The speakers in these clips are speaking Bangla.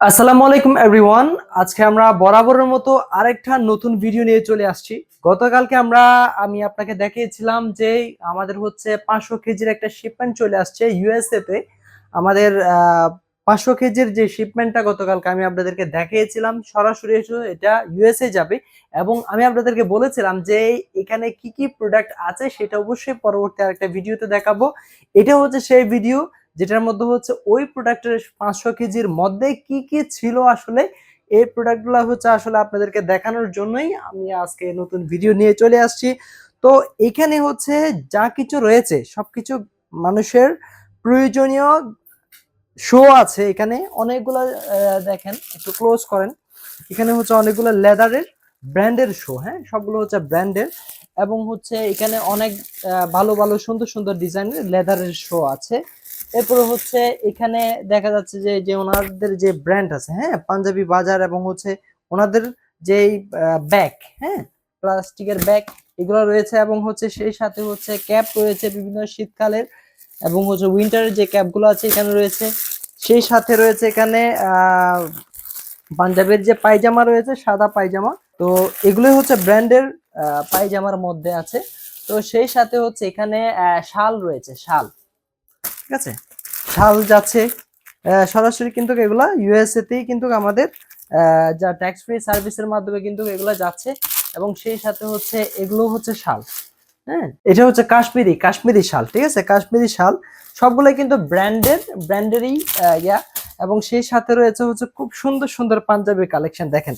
আসসালামু আলাইকুম এভরিওয়ান আজকে আমরা বরাবরের মতো আরেকটা নতুন ভিডিও নিয়ে চলে আসছি। গতকালকে আমরা, আমি আপনাকে দেখিয়েছিলাম যে আমাদের হচ্ছে পাঁচশো কেজির একটা শিপমেন্ট চলে আসছে ইউএসএ তে। আমাদের পাঁচশো কেজির যে শিপমেন্টটা গতকালকে আমি আপনাদেরকে দেখিয়েছিলাম, সরাসরি এসে এটা ইউএসএ যাবে। এবং আমি আপনাদেরকে বলেছিলাম যে এখানে কি কি প্রোডাক্ট আছে, সেটা অবশ্যই পরবর্তী আরেকটা ভিডিওতে দেখাবো। এটা হচ্ছে সেই ভিডিও যেটার মধ্যে হচ্ছে ওই প্রোডাক্টের পাঁচশো কেজির মধ্যে কি কি ছিল আসলে? এই প্রোডাক্টগুলো হচ্ছে আসলে আপনাদেরকে দেখানোর জন্যই আমি আজকে নতুন ভিডিও নিয়ে চলে আসছি। তো এখানে হচ্ছে যা কিছু রয়েছে সব কিছু মানুষের প্রয়োজনীয় শো আছে এখানে। অনেকগুলো দেখেন, একটু ক্লোজ করেন। এখানে হচ্ছে অনেকগুলো লেদারের ব্র্যান্ডের শো হ্যাঁ? সবগুলো হচ্ছে ব্র্যান্ডের। এবং হচ্ছে এখানে অনেক ভালো ভালো, সুন্দর সুন্দর ডিজাইনের লেদারের শো আছে। এরপরে হচ্ছে এখানে দেখা যাচ্ছে যে যে ওনাদের যে ব্র্যান্ড আছে হ্যাঁ পাঞ্জাবি বাজার এবং হচ্ছে ওনাদের যেই ব্যাগ হ্যাঁ প্লাস্টিকের ব্যাগ এগুলো রয়েছে এবং হচ্ছে সেই সাথে হচ্ছে ক্যাপ রয়েছে বিভিন্ন শীতকালের এবং হচ্ছে উইন্টারের যে ক্যাপগুলো আছে এখানে রয়েছে। সেই সাথে রয়েছে এখানে পাঞ্জাবের যে পায়জামা রয়েছে, সাদা পায়জামা। তো এগুলোই হচ্ছে ব্র্যান্ডের পায়জামার মধ্যে আছে। তো সেই সাথে হচ্ছে এখানে শাল রয়েছে, শাল। ঠিক আছে? শাল যাচ্ছে। সরাসরি কিন্তু এগুলা ইউএসএ তেই কিন্তু আমাদের যা ট্যাক্স ফ্রি সার্ভিসের মাধ্যমে কিন্তু এগুলা যাচ্ছে। এবং সেই সাথে হচ্ছে, এগুলো হচ্ছে শাল। হ্যাঁ? এটা হচ্ছে কাশ্মীরি কাশ্মীরি শাল, ঠিক আছে? কাশ্মীরি শাল। সবগুলোই কিন্তু ব্র্যান্ডের ব্র্যান্ডেরই ইয়া। এবং সেই সাথে রয়েছে হচ্ছে খুব সুন্দর সুন্দর পাঞ্জাবি কালেকশন দেখেন।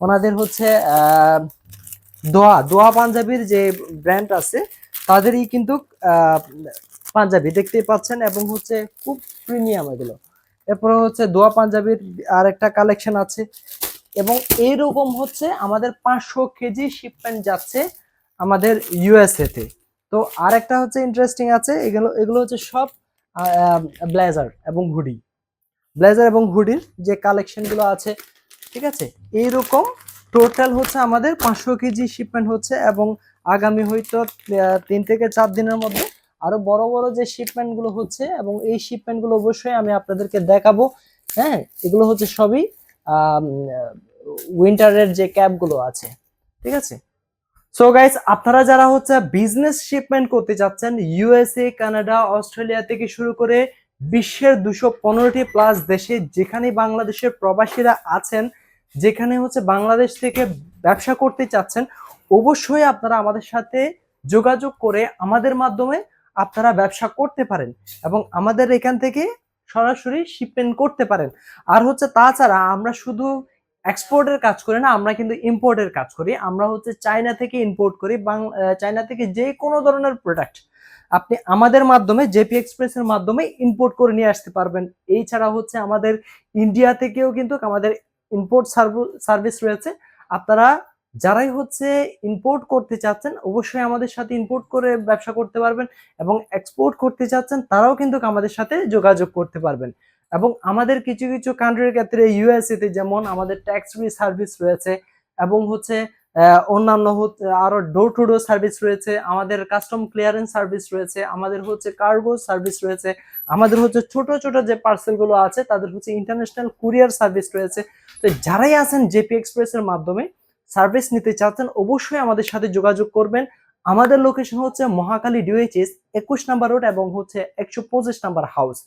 ওনাদের হচ্ছে দোয়া দোয়া পাঞ্জাবির যে ব্র্যান্ড আছে, তাদেরই কিন্তু পাঞ্জাবি দেখতেই পাচ্ছেন এবং হচ্ছে খুব প্রিমিয়াম এগুলো। এরপরে হচ্ছে দোয়া পাঞ্জাবির আর একটা কালেকশন আছে এবং এইরকম হচ্ছে আমাদের পাঁচশো কেজি শিপমেন্ট যাচ্ছে আমাদের ইউএসএ তে। আর একটা হচ্ছে ইন্টারেস্টিং আছে, এগুলো এগুলো হচ্ছে সব ব্লেজার এবং হুডি ব্লেজার এবং হুডির যে কালেকশনগুলো আছে, ঠিক আছে? এইরকম টোটাল হচ্ছে আমাদের পাঁচশো কেজি শিপমেন্ট হচ্ছে এবং আগামী হয়তো তিন থেকে চার দিনের মধ্যে আরও বড় বড় যে শিপমেন্টগুলো হচ্ছে এবং এই শিপমেন্টগুলো অবশ্যই আমি আপনাদেরকে দেখাবো হ্যাঁ? এগুলো হচ্ছে সবই উইন্টারের যে ক্যাবগুলো আছে, ঠিক আছে? সো গাইস আপনারা যারা হচ্ছে বিজনেস শিপমেন্ট করতে চাচ্ছেন ইউএসএ কানাডা অস্ট্রেলিয়া থেকে শুরু করে বিশ্বের দুশো পনেরোটি প্লাস দেশে, যেখানে বাংলাদেশের প্রবাসীরা আছেন, যেখানে হচ্ছে বাংলাদেশ থেকে ব্যবসা করতে চাচ্ছেন, অবশ্যই আপনারা আমাদের সাথে যোগাযোগ করে আমাদের মাধ্যমে আপনারা ব্যবসা করতে পারেন এবং আমাদের এখান থেকে সরাসরি শিপমেন্ট করতে পারেন। আর হচ্ছে তাছাড়া আমরা শুধু এক্সপোর্টের কাজ করি না, আমরা কিন্তু ইম্পোর্টের কাজ করি। আমরা হচ্ছে চায়না থেকে ইম্পোর্ট করি চায়না থেকে যে কোনো ধরনের প্রোডাক্ট আপনি আমাদের মাধ্যমে জেপি এক্সপ্রেসের মাধ্যমে ইম্পোর্ট করে নিয়ে আসতে পারবেন। এই ছাড়া হচ্ছে আমাদের ইন্ডিয়া থেকেও কিন্তু আমাদের ইম্পোর্ট সার্ভিস রয়েছে। আপনারা যারাই হচ্ছে ইম্পোর্ট করতে চাচ্ছেন, অবশ্যই আমাদের সাথে ইম্পোর্ট করে ব্যবসা করতে পারবেন এবং এক্সপোর্ট করতে চাচ্ছেন, তারাও কিন্তু আমাদের সাথে যোগাযোগ করতে পারবেন। এবং আমাদের কিছু কিছু কান্ট্রির ক্ষেত্রে ইউএসএ তে যেমন আমাদের ট্যাক্স ফ্রি সার্ভিস রয়েছে এবং হচ্ছে অন্যান্য হচ্ছে আরও ডোর টু ডোর সার্ভিস রয়েছে, আমাদের কাস্টম ক্লিয়ারেন্স সার্ভিস রয়েছে, আমাদের হচ্ছে কার্গো সার্ভিস রয়েছে, আমাদের হচ্ছে ছোট ছোট যে পার্সেলগুলো আছে, তাদের হচ্ছে ইন্টারন্যাশনাল কুরিয়ার সার্ভিস রয়েছে। তো যারাই আছেন জেপি এক্সপ্রেসের মাধ্যমে সার্ভিস নিতে চাচ্ছেন, অবশ্যই আমাদের সাথে যোগাযোগ করবেন। আমাদের লোকেশন হচ্ছে মহাকালী ডিওএইচএস একুশ নাম্বার রোড এবং হচ্ছে একশো পঁচিশ নাম্বার হাউস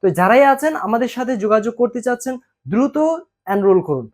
তো যারাই আছেন, আমাদের সাথে যোগাযোগ করতে চাচ্ছেন, দ্রুত এনরোল করুন।